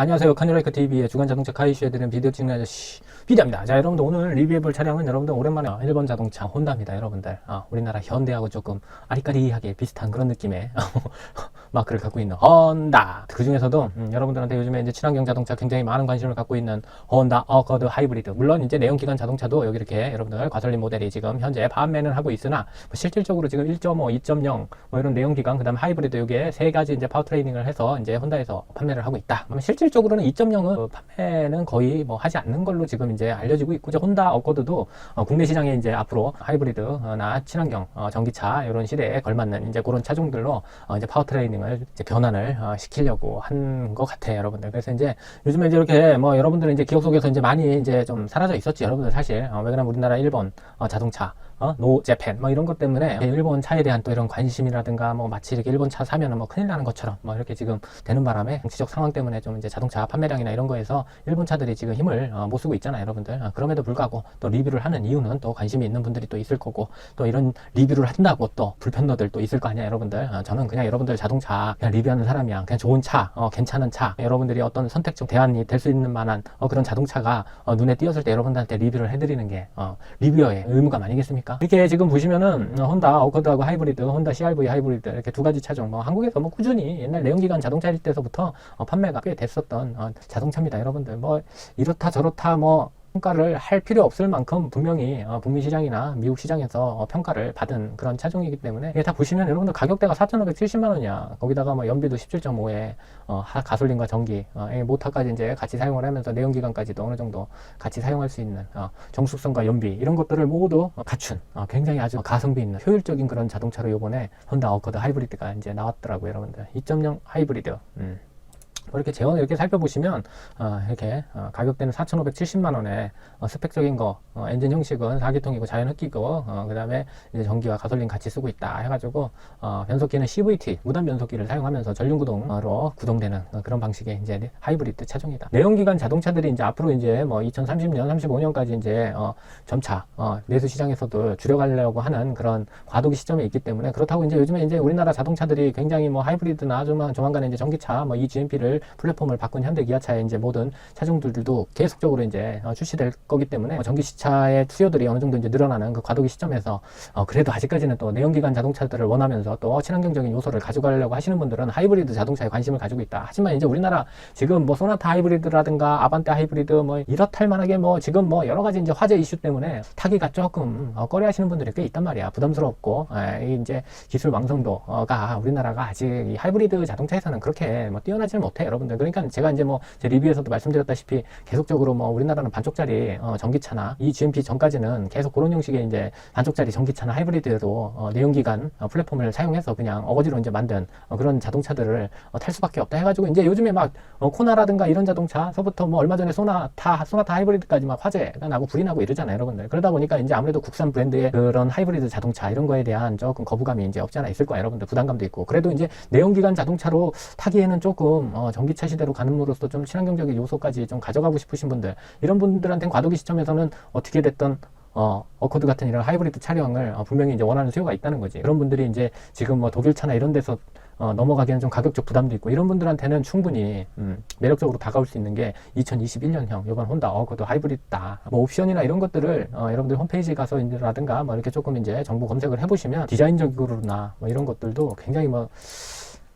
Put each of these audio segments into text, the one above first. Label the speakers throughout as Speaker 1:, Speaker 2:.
Speaker 1: 안녕하세요. 카니라이크 TV의 주간 자동차 카이슈에 드는 비디오 찍는 아저씨 비디입니다. 자, 여러분들 오늘 리뷰해볼 차량은 여러분들 오랜만에 일본 자동차 혼다입니다. 여러분들 아, 우리나라 현대하고 조금 아리까리하게 비슷한 그런 느낌의 마크를 갖고 있는 혼다. 그 중에서도 음, 여러분들한테 요즘에 이제 친환경 자동차 굉장히 많은 관심을 갖고 있는 혼다 어거드 하이브리드. 물론 이제 내연기관 자동차도 여기 이렇게 여러분들 과설린 모델이 지금 현재 판매는 하고 있으나 뭐 실질적으로 지금 1.5, 2.0 뭐 이런 내연기관 그다음 하이브리드 요게 세 가지 이제 파워트레이닝을 해서 이제 혼다에서 판매를 하고 있다. 그러 면 실질적으로는 2.0은 판매는 거의 뭐 하지 않는 걸로 지금 이제 알려지고 있고 이제 혼다 어거드도 어, 국내 시장에 이제 앞으로 하이브리드나 친환경 어, 전기차 이런 시대에 걸맞는 이제 그런 차종들로 어, 이제 파워트레이닝을 이제 변환을 어, 시키려고 한 것 같아요, 여러분들. 그래서 이제 요즘에 이제 이렇게 뭐 여러분들은 이제 기억 속에서 이제 많이 이제 좀 사라져 있었지, 여러분들 사실. 어, 왜 그러냐면 우리나라 일본 어, 자동차 어? 노 재팬 뭐 이런 것 때문에 일본 차에 대한 또 이런 관심이라든가 뭐 마치 이렇게 일본 차 사면은 뭐 큰일 나는 것처럼 뭐 이렇게 지금 되는 바람에 정치적 상황 때문에 좀 이제 자동차 판매량이나 이런 거에서 일본 차들이 지금 힘을 어, 못 쓰고 있잖아요 여러분들 어, 그럼에도 불구하고 또 리뷰를 하는 이유는 또 관심이 있는 분들이 또 있을 거고 또 이런 리뷰를 한다고 또 불편러들 또 있을 거 아니야 여러분들 어, 저는 그냥 여러분들 자동차 그냥 리뷰하는 사람이야 그냥 좋은 차 어, 괜찮은 차 여러분들이 어떤 선택적 대안이 될 수 있는 만한 어, 그런 자동차가 어, 눈에 띄었을 때 여러분들한테 리뷰를 해드리는 게 어, 리뷰어의 의무감 아니겠습니까? 이렇게 지금 보시면은 어, 혼다 어코드하고 하이브리드, 혼다 CRV 하이브리드 이렇게 두 가지 차종 뭐 한국에서 뭐 꾸준히 옛날 내연기관 자동차일 때서부터 어, 판매가 꽤 됐었던 어, 자동차입니다, 여러분들. 뭐 이렇다 저렇다 뭐 평가를 할 필요 없을 만큼 분명히 어, 북미 시장이나 미국 시장에서 어, 평가를 받은 그런 차종이기 때문에 이게 다 보시면 여러분들 가격대가 4,570만 원이야. 거기다가 뭐 연비도 17.5에 어, 하- 가솔린과 전기, 어, 이 모터까지 이제 같이 사용을 하면서 내연기관까지도 어느 정도 같이 사용할 수 있는 어, 정숙성과 연비 이런 것들을 모두 어, 갖춘 어, 굉장히 아주 가성비 있는 효율적인 그런 자동차로 요번에 혼다 어커드 하이브리드가 이제 나왔더라고요, 여러분들. 2.0 하이브리드. 음. 뭐 이렇게 제원 이렇게 살펴보시면 어, 이렇게 어, 가격대는 4,570만 원에 어, 스펙적인 거 어, 엔진 형식은 4기통이고 자연 흡기고 어, 그다음에 이제 전기와 가솔린 같이 쓰고 있다 해가지고 어, 변속기는 CVT 무단 변속기를 사용하면서 전륜 구동으로 구동되는 어, 그런 방식의 이제 하이브리드 차종이다. 내연기관 자동차들이 이제 앞으로 이제 뭐 2030년, 35년까지 이제 어, 점차 어, 내수 시장에서도 줄여가려고 하는 그런 과도기 시점에 있기 때문에 그렇다고 이제 요즘에 이제 우리나라 자동차들이 굉장히 뭐 하이브리드나 조만 조만간에 이제 전기차 뭐 eGMP를 플랫폼을 바꾼 현대 기아차의 이제 모든 차종들도 계속적으로 이제 어, 출시될 거기 때문에 뭐 전기차의 수요들이 어느 정도 이제 늘어나는 그 과도기 시점에서 어, 그래도 아직까지는 또 내연기관 자동차들을 원하면서 또 친환경적인 요소를 가져가려고 하시는 분들은 하이브리드 자동차에 관심을 가지고 있다. 하지만 이제 우리나라 지금 뭐 소나타 하이브리드라든가 아반떼 하이브리드 뭐 이렇할 만하게 뭐 지금 뭐 여러 가지 이제 화제 이슈 때문에 타기가 조금 어, 꺼려 하시는 분들이 꽤 있단 말이야. 부담스럽고 에, 이 이제 기술 왕성도가 우리나라가 아직 이 하이브리드 자동차에서는 그렇게 뭐 뛰어나지는 못해 여러분들. 그러니까 제가 이제 뭐 제 리뷰에서도 말씀드렸다시피 계속적으로 뭐 우리나라는 반쪽짜리 어, 전기차나 이 GMP 전까지는 계속 그런 형식의 이제 반쪽짜리 전기차나 하이브리드에도 어, 내연기관 어, 플랫폼을 사용해서 그냥 어거지로 이제 만든 어, 그런 자동차들을 어, 탈 수밖에 없다 해가지고 이제 요즘에 막 어, 코나라든가 이런 자동차서부터 뭐 얼마 전에 소나타 소나타 하이브리드까지 막 화제가 나고 불이 나고 이러잖아요, 여러분들. 그러다 보니까 이제 아무래도 국산 브랜드의 그런 하이브리드 자동차 이런 거에 대한 조금 거부감이 이제 없지 않아 있을 거예요, 여러분들. 부담감도 있고. 그래도 이제 내연기관 자동차로 타기에는 조금 어, 전기차 시대로 가는으로서 좀 친환경적인 요소까지 좀 가져가고 싶으신 분들 이런 분들한테는 과도기 시점에서는 어떻게 됐던 어, 어코드 같은 이런 하이브리드 차량을 어, 분명히 이제 원하는 수요가 있다는 거지. 그런 분들이 이제 지금 뭐 독일차나 이런 데서 어, 넘어가기에는 좀 가격적 부담도 있고 이런 분들한테는 충분히 음, 매력적으로 다가올 수 있는 게 2021년형 이번 혼다 어거드 하이브리드다 뭐 옵션이나 이런 것들을 어, 여러분들 홈페이지 가서라든가 뭐 이렇게 조금 이제 정보 검색을 해보시면 디자인적으로나 뭐 이런 것들도 굉장히 뭐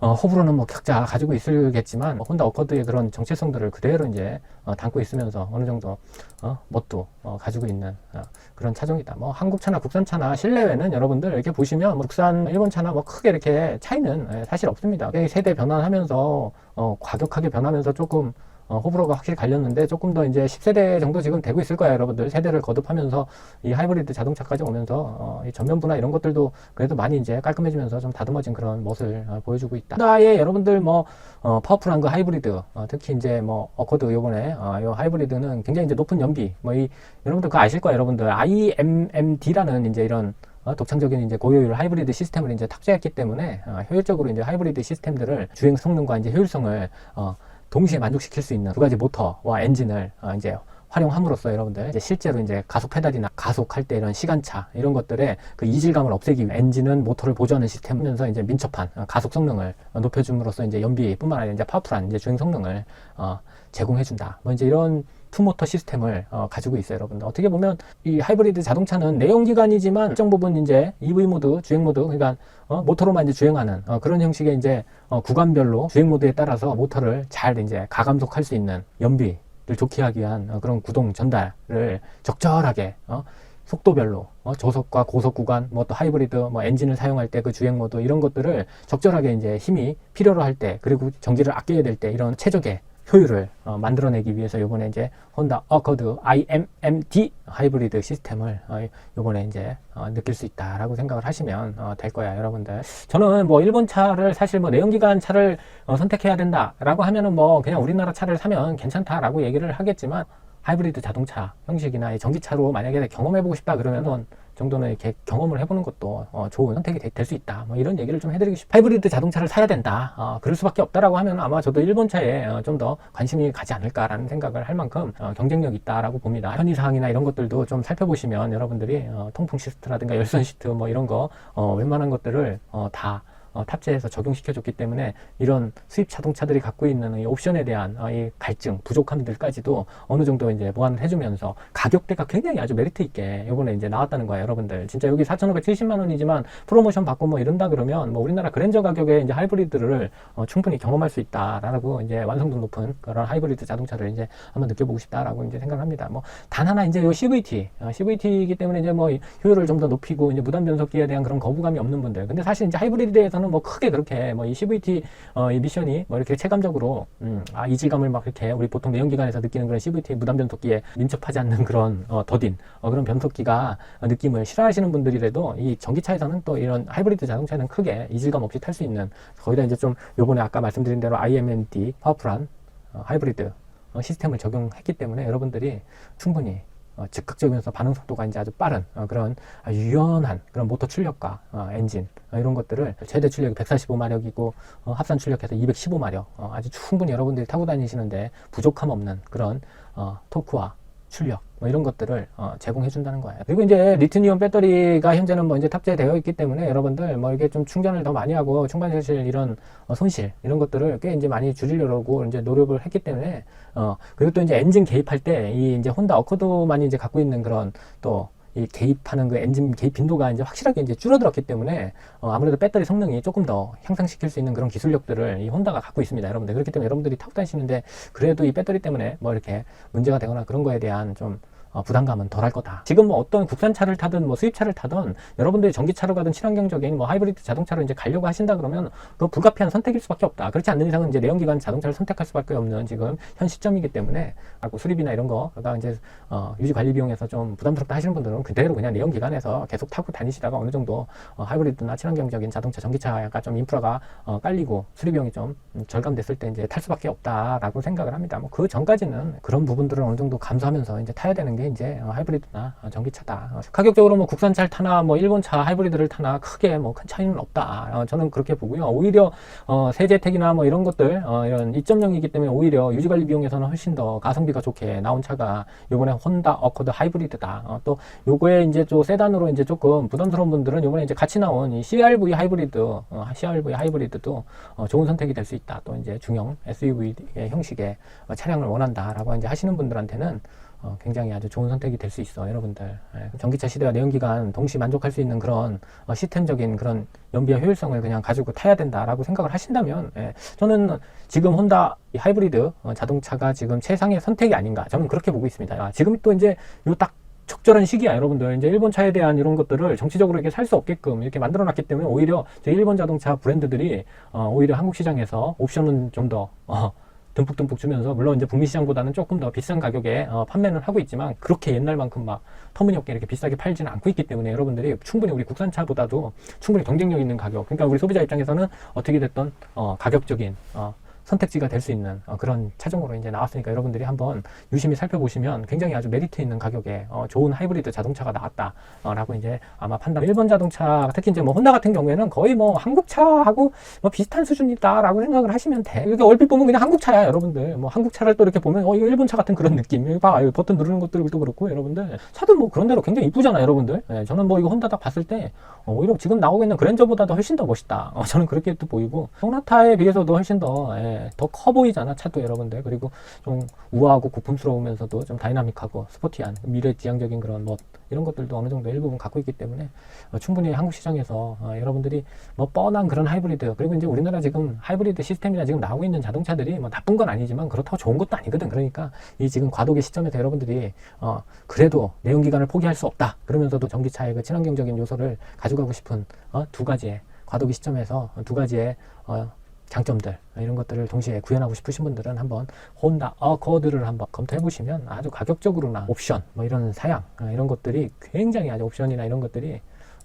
Speaker 1: 어, 호불호는 뭐 각자 가지고 있을겠지만 뭐 혼다 어커드의 그런 정체성들을 그대로 이제 어, 담고 있으면서 어느 정도 어, 멋도 어, 가지고 있는 어, 그런 차종이다. 뭐 한국 차나 국산 차나 실내외는 여러분들 이렇게 보시면 뭐 국산 일본 차나 뭐 크게 이렇게 차이는 예, 사실 없습니다. 세대 변환하면서 어, 과격하게 변하면서 조금 어, 호불호가 확실히 갈렸는데 조금 더 이제 10세대 정도 지금 되고 있을 거예요, 여러분들. 세대를 거듭하면서 이 하이브리드 자동차까지 오면서 어, 이 전면부나 이런 것들도 그래도 많이 이제 깔끔해지면서 좀 다듬어진 그런 모습을 어, 보여주고 있다. 나의 여러분들 뭐 어, 파워풀한 그 하이브리드, 어, 특히 이제 뭐 어코드 요번에 어, 요 하이브리드는 굉장히 이제 높은 연비, 뭐 이 여러분들 그거 아실 거예요, 여러분들. IMMD라는 이제 이런 어, 독창적인 이제 고효율 하이브리드 시스템을 이제 탑재했기 때문에 어, 효율적으로 이제 하이브리드 시스템들을 주행 성능과 이제 효율성을 어, 동시에 만족시킬 수 있는 두 가지 모터와 엔진을 어, 이제 활용함으로써 여러분들 이제 실제로 이제 가속 페달이나 가속할 때 이런 시간차 이런 것들의 그 이질감을 없애기 위해 엔진은 모터를 보조하는 시스템이면서 이제 민첩한 어, 가속 성능을 어, 높여줌으로써 이제 연비뿐만 아니라 이제 파워풀한 이제 주행 성능을 어, 제공해준다. 뭐 이제 이런 투모터 시스템을 어, 가지고 있어요, 여러분들. 어떻게 보면 이 하이브리드 자동차는 내연기관이지만 일정 부분 이제 EV 모드, 주행 모드, 그러니까 어, 모터로만 이제 주행하는 어, 그런 형식의 이제 어, 구간별로 주행 모드에 따라서 모터를 잘 이제 가감속할 수 있는 연비 를 좋게 하기 위한 어, 그런 구동 전달을 적절하게 어, 속도별로 어, 저속과 고속 구간, 뭐 또 하이브리드, 뭐 엔진을 사용할 때 그 주행 모드 이런 것들을 적절하게 이제 힘이 필요로 할 때 그리고 전기를 아껴야 될 때 이런 최적의 효율을 어, 만들어내기 위해서 이번에 이제 혼다 어커드 IMMD 하이브리드 시스템을 어, 이번에 이제 어, 느낄 수 있다라고 생각을 하시면 어, 될 거야 여러분들. 저는 뭐 일본 차를 사실 뭐 내연기관 차를 어, 선택해야 된다라고 하면은 뭐 그냥 우리나라 차를 사면 괜찮다라고 얘기를 하겠지만 하이브리드 자동차 형식이나 이 전기차로 만약에 경험해보고 싶다 그러면 정도는 이렇게 경험을 해보는 것도 어, 좋은 선택이 될 수 있다. 뭐 이런 얘기를 좀 해드리고 싶어요. 하이브리드 자동차를 사야 된다. 어, 그럴 수밖에 없다라고 하면 아마 저도 일본 차에 어, 좀더 관심이 가지 않을까라는 생각을 할 만큼 어, 경쟁력 있다라고 봅니다. 편의 사항이나 이런 것들도 좀 살펴보시면 여러분들이 어, 통풍 시스트라든가 열선 시트 뭐 이런 거 어, 웬만한 것들을 어, 다 어, 탑재해서 적용시켜줬기 때문에 이런 수입 자동차들이 갖고 있는 이 옵션에 대한 어, 이 갈증, 부족함들까지도 어느 정도 이제 보완을 해주면서 가격대가 굉장히 아주 메리트 있게 이번에 이제 나왔다는 거예요, 여러분들. 진짜 여기 4,570만 원이지만 프로모션 받고 뭐 이런다 그러면 뭐 우리나라 그랜저 가격에 이제 하이브리드를 어, 충분히 경험할 수 있다라고 이제 완성도 높은 그런 하이브리드 자동차를 이제 한번 느껴보고 싶다라고 이제 생각합니다. 뭐 단 하나 이제 요 CVT, 어, CVT이기 때문에 이제 뭐 효율을 좀 더 높이고 이제 무단 변속기에 대한 그런 거부감이 없는 분들. 근데 사실 이제 하이브리드에서 저는 뭐 크게 그렇게 뭐 이 CVT 어, 이 미션이 뭐 이렇게 체감적으로 음, 아 이질감을 막 이렇게 우리 보통 내연기관에서 느끼는 그런 CVT 무단 변속기에 민첩하지 않는 그런 어, 더딘 어, 그런 변속기가 어, 느낌을 싫어하시는 분들이라도 이 전기차에서는 또 이런 하이브리드 자동차는 크게 이질감 없이 탈 수 있는 거기다 이제 좀 요번에 아까 말씀드린 대로 IMND 파워풀한 어, 하이브리드 어, 시스템을 적용했기 때문에 여러분들이 충분히 어, 즉각적이면서 반응 속도가 이제 아주 빠른 어, 그런 유연한 그런 모터 출력과 어, 엔진 어, 이런 것들을 최대 출력이 145마력이고 어, 합산 출력해서 215마력 어, 아주 충분히 여러분들이 타고 다니시는데 부족함 없는 그런 어, 토크와 출력 뭐 이런 것들을 어, 제공해 준다는 거예요. 그리고 이제 리튬이온 배터리가 현재는 뭐 이제 탑재되어 있기 때문에 여러분들 뭐 이게 좀 충전을 더 많이 하고 충전실 이런 어, 손실 이런 것들을 꽤 이제 많이 줄이려고 이제 노력을 했기 때문에 어 그리고 또 이제 엔진 개입할 때 이 이제 혼다 어코드만이 이제 갖고 있는 그런 또 이 개입하는 그 엔진 개입 빈도가 이제 확실하게 이제 줄어들었기 때문에 어, 아무래도 배터리 성능이 조금 더 향상시킬 수 있는 그런 기술력들을 이 혼다가 갖고 있습니다, 여러분들. 그렇기 때문에 여러분들이 타고 다니시는데 그래도 이 배터리 때문에 뭐 이렇게 문제가 되거나 그런 거에 대한 좀 어, 부담감은 덜할 거다. 지금 뭐 어떤 국산차를 타든 뭐 수입차를 타든 여러분들이 전기차로 가든 친환경적인 뭐 하이브리드 자동차로 이제 가려고 하신다 그러면 그 불가피한 선택일 수밖에 없다. 그렇지 않는 이상은 이제 내연기관 자동차를 선택할 수밖에 없는 지금 현 시점이기 때문에 하고 수리비나 이런 거가 이제 어, 유지 관리 비용에서 좀 부담스럽다 하시는 분들은 그대로 그냥 내연기관에서 계속 타고 다니시다가 어느 정도 어, 하이브리드나 친환경적인 자동차 전기차가 좀 인프라가 어, 깔리고 수리 비용이 좀 음, 절감됐을 때 이제 탈 수밖에 없다라고 생각을 합니다. 뭐 그 전까지는 그런 부분들을 어느 정도 감수하면서 이제 타야 되는 게 이제 어, 하이브리드나 어, 전기차다. 어, 가격적으로 뭐 국산차를 타나 뭐 일본차 하이브리드를 타나 크게 뭐 큰 차이는 없다. 어, 저는 그렇게 보고요. 오히려 어, 세제택이나 뭐 이런 것들 어, 이런 2.0이기 때문에 오히려 유지관리 비용에서는 훨씬 더 가성비가 좋게 나온 차가 요번에 혼다 어코드 하이브리드다. 어, 또 요거에 이제 좀 세단으로 이제 조금 부담스러운 분들은 요번에 이제 같이 나온 이 CRV 하이브리드, 어, CRV 하이브리드도 어, 좋은 선택이 될 수 있다. 또 이제 중형 SUV 형식의 어, 차량을 원한다라고 이제 하시는 분들한테는 어, 굉장히 아주 좋은 선택이 될 수 있어, 여러분들. 예, 전기차 시대와 내연기관 동시 만족할 수 있는 그런 어, 시스템적인 그런 연비와 효율성을 그냥 가지고 타야 된다라고 생각을 하신다면, 예, 저는 지금 혼다 이 하이브리드 어, 자동차가 지금 최상의 선택이 아닌가, 저는 그렇게 보고 있습니다. 아, 지금 또 이제 요딱 적절한 시기야, 여러분들. 이제 일본 차에 대한 이런 것들을 정치적으로 이렇게 살 수 없게끔 이렇게 만들어 놨기 때문에 오히려 저 일본 자동차 브랜드들이 어, 오히려 한국 시장에서 옵션은 좀 더, 어, 듬뿍듬뿍 주면서 물론 이제 북미 시장보다는 조금 더 비싼 가격에 어, 판매는 하고 있지만 그렇게 옛날만큼 막 터무니없게 이렇게 비싸게 팔지는 않고 있기 때문에 여러분들이 충분히 우리 국산차보다도 충분히 경쟁력 있는 가격 그러니까 우리 소비자 입장에서는 어떻게 됐던 어, 가격적인 어, 선택지가 될 수 있는 어, 그런 차종으로 이제 나왔으니까 여러분들이 한번 유심히 살펴보시면 굉장히 아주 메리트 있는 가격에 어, 좋은 하이브리드 자동차가 나왔다라고 이제 아마 판단. 일본 자동차 특히 이제 뭐 혼다 같은 경우에는 거의 뭐 한국차하고 뭐 비슷한 수준이다라고 생각을 하시면 돼. 이게 얼핏 보면 그냥 한국차야, 여러분들. 뭐 한국차를 또 이렇게 보면 어 이거 일본차 같은 그런 느낌. 여기 봐, 여기 버튼 누르는 것들도 그렇고 여러분들 차도 뭐 그런 대로 굉장히 이쁘잖아요, 여러분들. 예, 저는 뭐 이거 혼다 딱 봤을 때 어, 오히려 지금 나오고 있는 그랜저보다도 훨씬 더 멋있다. 어, 저는 그렇게 또 보이고 소나타에 비해서도 훨씬 더 예, 더 커 보이잖아, 차도 여러분들. 그리고 좀 우아하고 고풍스러우면서도 좀 다이나믹하고 스포티한 미래지향적인 그런 뭐 이런 것들도 어느 정도 일부분 갖고 있기 때문에 어, 충분히 한국 시장에서 어, 여러분들이 뭐 뻔한 그런 하이브리드 그리고 이제 우리나라 지금 하이브리드 시스템이나 지금 나오고 있는 자동차들이 뭐 나쁜 건 아니지만 그렇다고 좋은 것도 아니거든 그러니까 이 지금 과도기 시점에서 여러분들이 어 그래도 내연기관을 포기할 수 없다 그러면서도 전기차의 그 친환경적인 요소를 가져가고 싶은 어, 두 가지의 과도기 시점에서 두 가지의 어, 장점들 이런 것들을 동시에 구현하고 싶으신 분들은 한번 혼다 어코드를 한번 검토해 보시면 아주 가격적으로나 옵션 뭐 이런 사양 어, 이런 것들이 굉장히 아주 옵션이나 이런 것들이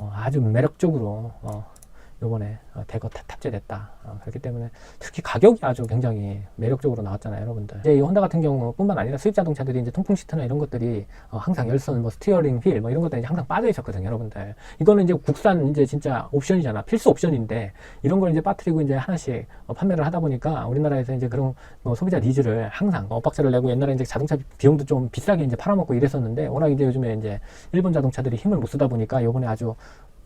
Speaker 1: 어, 아주 매력적으로 어, 요번에 어, 대거 탑- 탑재됐다. 어, 그렇기 때문에 특히 가격이 아주 굉장히 매력적으로 나왔잖아요, 여러분들. 이제 이 혼다 같은 경우뿐만 아니라 수입 자동차들이 이제 통풍 시트나 이런 것들이 어, 항상 열선, 뭐 스티어링 휠, 뭐 이런 것들이 항상 빠져 있었거든요, 여러분들. 이거는 이제 국산 이제 진짜 옵션이잖아, 필수 옵션인데 이런 걸 이제 빠뜨리고 이제 하나씩 어, 판매를 하다 보니까 우리나라에서 이제 그런 뭐 소비자 니즈를 항상 엇박자를 내고 옛날에 이제 자동차 비용도 좀 비싸게 이제 팔아먹고 이랬었는데 워낙 이제 요즘에 이제 일본 자동차들이 힘을 못 쓰다 보니까 요번에 아주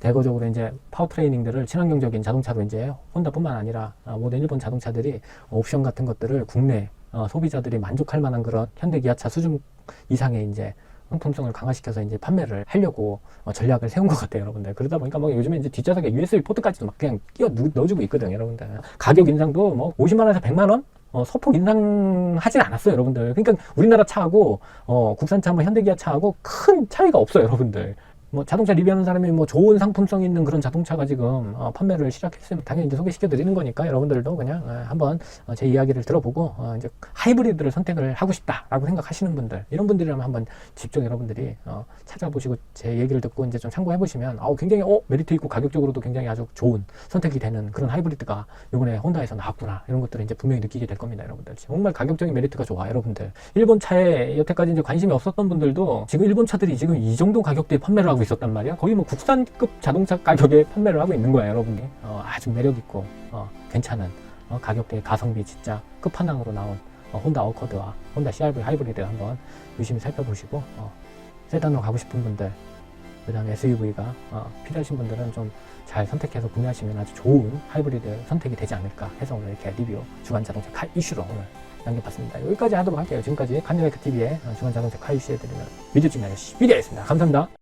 Speaker 1: 대거적으로 이제 파워트레이닝들을 친환경적인 자동차로 이제 혼다뿐만 아니라 어, 모든 일본 자동차들이 옵션 같은 것들을 국내 어, 소비자들이 만족할 만한 그런 현대 기아차 수준 이상의 이제 상품성을 강화시켜서 이제 판매를 하려고 어, 전략을 세운 것 같아요, 여러분들. 그러다 보니까 뭐 요즘에 이제 뒷좌석에 USB 포트까지도 막 그냥 끼워 넣- 넣어주고 있거든요, 여러분들. 가격 인상도 뭐 50만 원에서 100만 원? 어, 소폭 인상하진 않았어요, 여러분들. 그러니까 우리나라 차하고 어, 국산차, 뭐 현대기아 차하고 큰 차이가 없어요, 여러분들. 뭐 자동차 리뷰하는 사람이 뭐 좋은 상품성 있는 그런 자동차가 지금 어, 판매를 시작했으면 당연히 이제 소개시켜 드리는 거니까 여러분들도 그냥 어, 한번 어, 제 이야기를 들어보고 어, 이제 하이브리드를 선택을 하고 싶다라고 생각하시는 분들 이런 분들이라면 한번 직접 여러분들이 어, 찾아보시고 제 얘기를 듣고 이제 좀 참고해 보시면 어, 굉장히 어, 메리트 있고 가격적으로도 굉장히 아주 좋은 선택이 되는 그런 하이브리드가 이번에 혼다에서 나왔구나 이런 것들을 이제 분명히 느끼게 될 겁니다 여러분들. 정말 가격적인 메리트가 좋아 여러분들. 일본 차에 여태까지 이제 관심이 없었던 분들도 지금 일본 차들이 지금 이 정도 가격대에 판매를 하고 있었단 말이야 거의 뭐 국산급 자동차 가격에 판매를 하고 있는 거야 여러분이 어, 아주 매력 있고 어, 괜찮은 어, 가격대 가성비 진짜 끝판왕으로 나온 어, 혼다 어커드와 혼다 CRV 하이브리드 한번 유심히 살펴보시고 어, 세단으로 가고 싶은 분들 그 다음에 SUV가 어, 필요하신 분들은 좀 잘 선택해서 구매하시면 아주 좋은 하이브리드 선택이 되지 않을까 해서 오늘 이렇게 리뷰 주간 자동차 카 이슈로 오늘 남겨봤습니다. 여기까지 하도록 할게요. 지금까지 간여레크 TV의 주간 자동차 카 이슈에 드리는 미디어 찍는 아저씨 미디어였습니다. 감사합니다.